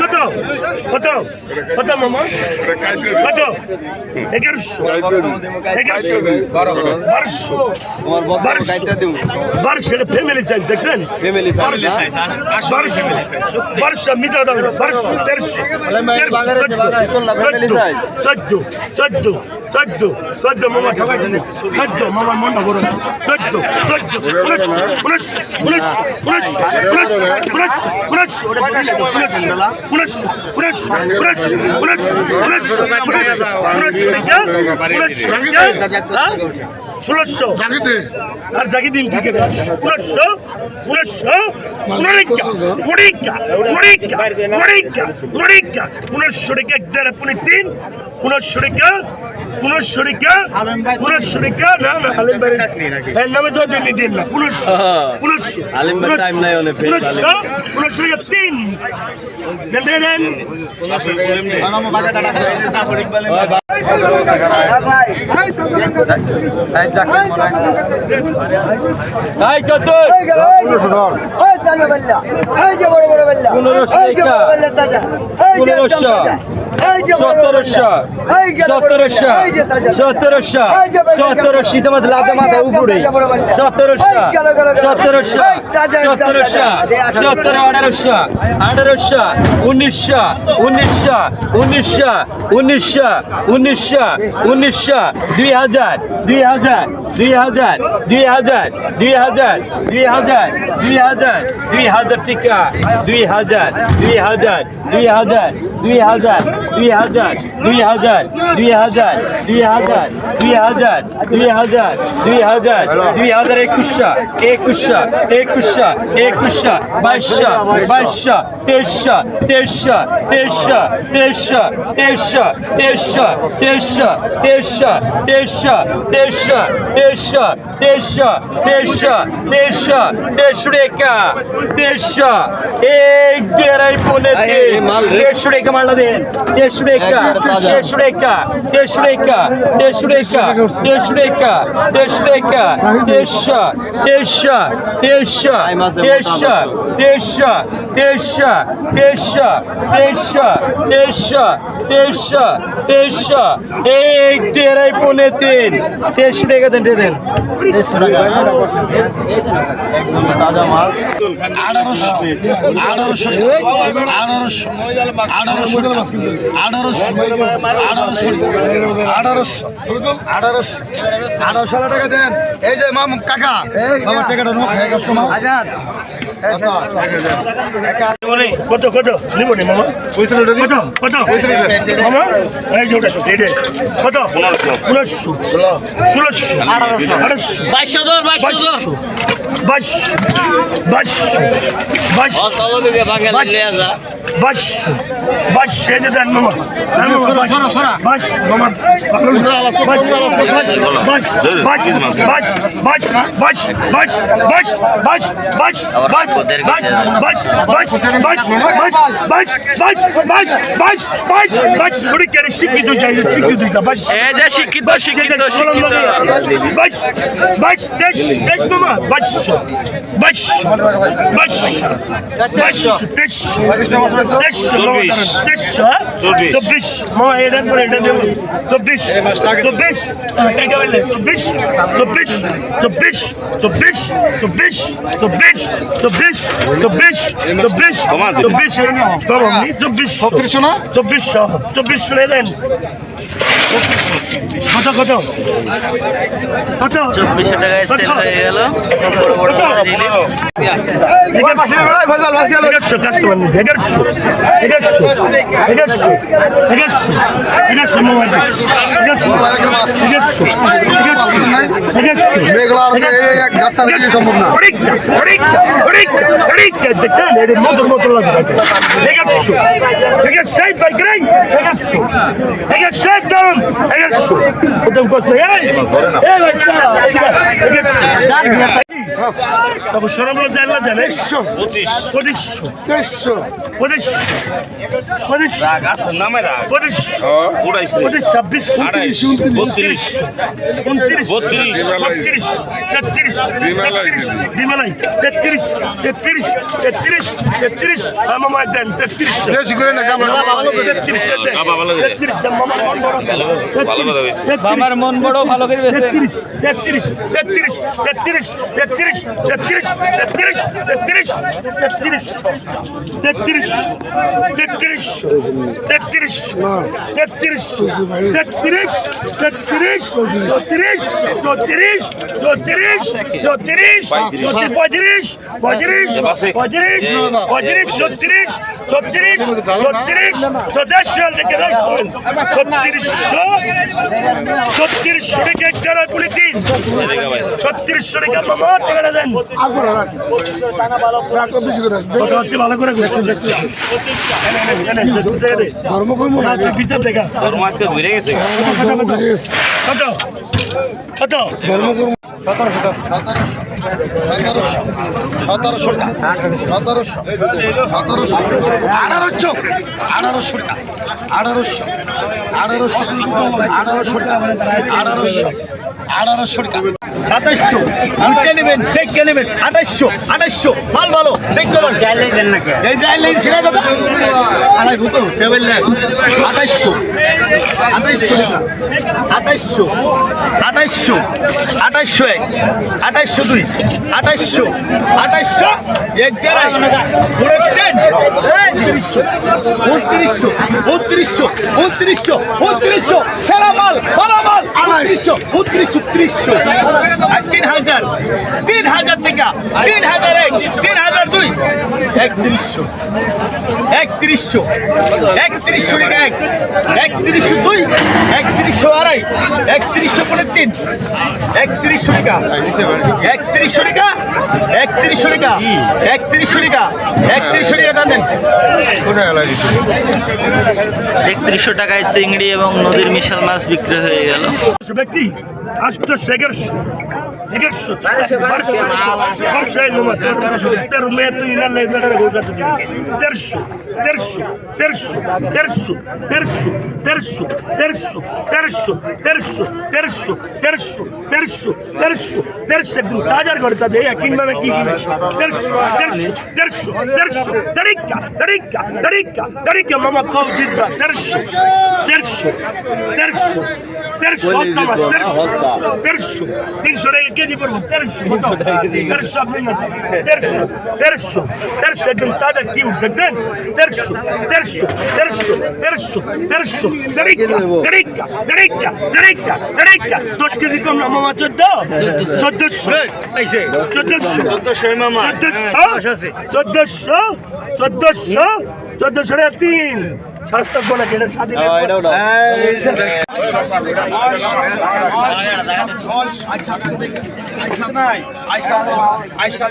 কত কত কত মামা কত এগারোশো এগারোশো বারোশো বারোশো এটা ফ্যামিলি চাইজ দেখছেন বারোশো মিটার না বারোশো তেরোশো. চোদ্দ চোদ্দ চোদ্দ চোদ্দ মামা চোদ্দ মামার মনটা বড় চোদ্দ চোদ্দ উনিশশো উনিশশো উনিশশো উনিশশো উনিশশো উনিশশো উনিশশো ওটা উনিশশো উনিশশো উনিশশো উনিশশো উনিশশো উনিশশো উনিশশো হ্যাঁ ষোলোশো আর জাগি দিন কি করে উনিশশো উনিশশো উনিকা উনিকা উনিকা উনিকা উনিকা এক দেড় পুনে তিন উনিশশো উনিশশো টাকা উনিশশো টাকা না না হালিম ভাই এর নামে তো দিন দিন না। উনিশশো উনিশশো হালিম ভাই time নাই অনেক, ফের উনিশশো উনিশশো তিন। দেন দেন দেন। তাই কত পনেরোশো সতেরোশো উনিশশো উনিশশো উনিশশো উনিশশো উনিশশো উনিশশো দুই হাজার দুই হাজার দুই হাজার দুই হাজার দুই হাজার দুই হাজার দুই হাজার দুই হাজার টিকা দুই হাজার দুই হাজার দুই হাজার দুই হাজার দুই হাজার দুই হাজার দুই হাজার দুই হাজার দুই হাজার দুই হাজার দুই হাজার দুই হাজার একুশশো একুশশো একুশশো একুশশো, বাইশশো বাইশশো তেইশশো তেইশশো তেইশশো তেইশশো তেইশশো তেইশশো তেইশশো তেইশশো তেইশশো তেইশশো তেইশশো তেইশশো তেইশশো তেইশশো রেখা তেইশশো এক দেড়াই পনে রেখা মারলা দেন দেড়শো রেখা দেড়শো রেখা দেড়শো রেখা দেড়শো রেখা দেড়শো রেখা দেড়শো রেখা তেইশশো তেইশশো তেইশশো তেইশশো তেইশশো এই তেরাই পনে তিন তেইশশো টাকা দেন দেন আঠারোশো টাকা দেন এই যে মাম কাকা আমার টাকাটা নোট হয়ে গেছে কত কত নিব নি মামা কত কত মামা এই যেটা তো এই কত পনেরোশো ষোলোশো আঠারোশো আঠারোশো বাইশশো দর বাইশশো দর বাইশশো বাইশশো বাইশশো বাইশশো বাইশশো বাইশশো এই যে দেন মামা দেন মামা বাইশশো বাইশশো মামা শিক্ষিত চাই শিক্ষিত এই যে শিক্ষিত শিক্ষিত শিক্ষিত বাইশ বাইশ দেশ দেশ মামা বাইশশো বাইশশো বাইশশো বাইশশো তেইশশো তেইশশো তেইশশো চব্বিশ। মামা এটা করে এটা দেবো চব্বিশ। চব্বিশ চব্বিশ চব্বিশ চব্বিশ চব্বিশ চব্বিশ চব্বিশ চব্বিশ চব্বিশ চব্বিশ চব্বিশ চব্বিশ ছত্রিশশো না? চব্বিশশো চব্বিশশো দেন কত কত কত চব্বিশশো টাকায় সেল হয়ে গেল বড় বড় দিলি এগারোশো। 数，一个数，一个数，一个数，一个数，一个数，一个数，一个数。থেকে এসছে মধুর মতো লাগবে থেকে এসছো থেকে সেই বাইকরাই থেকে এসছো থেকে সেই দাম থেকে এসছো ওদের কষ্ট এই এই বাচ্চা তবে সরমলো জানলা জানে পঁচিশশো পঁচিশশো পঁচিশশো ছাব্বিশ উনত্রিশ উনত্রিশ বত্রিশ, তেত্রিশ বিমালাই তেত্রিশ তেত্রিশ তেত্রিশ তেত্রিশ মামা দেন তেত্রিশ তেত্রিশ। তেত্রিশ মন আমার মন বড় ভালো করে তেত্রিশ তেত্রিশ তেত্রিশ তেত্রিশ তেত্রিশ তেত্রিশ তেত্রিশ তেত্রিশ তেত্রিশ তেত্রিশ তেত্রিশ তেত্রিশ তেত্রিশ তেত্রিশ তেত্রিশ চৌত্রিশ চৌত্রিশ চৌত্রিশ চৌত্রিশ চৌত্রিশ পঁয়ত্রিশ পঁয়ত্রিশ পঁয়ত্রিশ পঁয়ত্রিশ চৌত্রিশ চৌত্রিশ চৌত্রিশ চৌত্রিশ সাল থেকে চৌত্রিশশো চৌত্রিশশো টাকা পুলিশ দিন। ছত্রিশশো সতেরোশো। সতেরোশো। সতেরোশো। সতেরোশো। আঠারোশো। আঠারোশো টাকা। আঠারোশো আঠারোশো আঠারোশো টাকা আঠারোশো আঠারোশো টাকা। সাতাইশশো। কে নেবেন? দেখে নেবেন? আঠাইশশো আঠাইশশো। মাল ভালো দেখতে পারেন যাবে আড়াই ভূতো সেভেন ল্যাক আঠাইশশো আঠাইশশো। টাকা আঠাইশশো আঠাইশশো আঠাইশশো এক আঠাইশশো দুই আঠাইশশো আঠাইশশো এক দেড়াই উনত্রিশশো উনত্রিশশো উনত্রিশশো উনত্রিশশো উনত্রিশশো সেরা মাল ভালো মাল উনত্রিশশো উনত্রিশশো ত্রিশশো তিন হাজার তিন হাজার টাকা তিন হাজার এক তিন হাজার দুই একত্রিশশো একত্রিশশো। একত্রিশশো টাকা এক একত্রিশশো দুই একত্রিশশো আড়াই একত্রিশশো পনেরো তিন একত্রিশশো টাকা একত্রিশশো টাকা একত্রিশশো টাকা একত্রিশশো টাকা একত্রিশশো টাকা টানেন গেল একত্রিশশো টাকায় চিংড়ি এবং নদীর মিশাল মাছ বিক্রি হয়ে গেল। ব্যক্তি আটশো এগারোশো এগারোশো বারোশো তেরো মেয়ে তুই না দেড়শো দেড়শো দেড়শো দেড়শো দেড়শো দেড়শো দেড়শো দেড়শো দেড়শো দেড়শো দেড়শো দেড়শো দেড়শো দেড়শো একদম তাজার দেড়শো দেড়শো দেড়শো দেড়শো দেড়শো দেড়শো দেড়শো দেড়শো দেড়শো দেড়শো তিনশো টাকা কেজি পড়ব দেড়শো দেড়শো আপনি না দেড়শো দেড়শো দেড়শো একদম তাজা কি দেখবেন দেড়শো দেড়শো দেড়শো দেড়শো দেড়শো দাঁড়িকা দাঁড়িকা দাঁড়িকা দাঁড়িকা দাঁড়িকা দশ কেজি কম না মামা চোদ্দ চোদ্দশো চোদ্দশো চোদ্দশো মামা চোদ্দশো চোদ্দশো চোদ্দশো চোদ্দশো তিন শাস্তব্য না যেটা স্বাধীন আচ্ছা আচ্ছা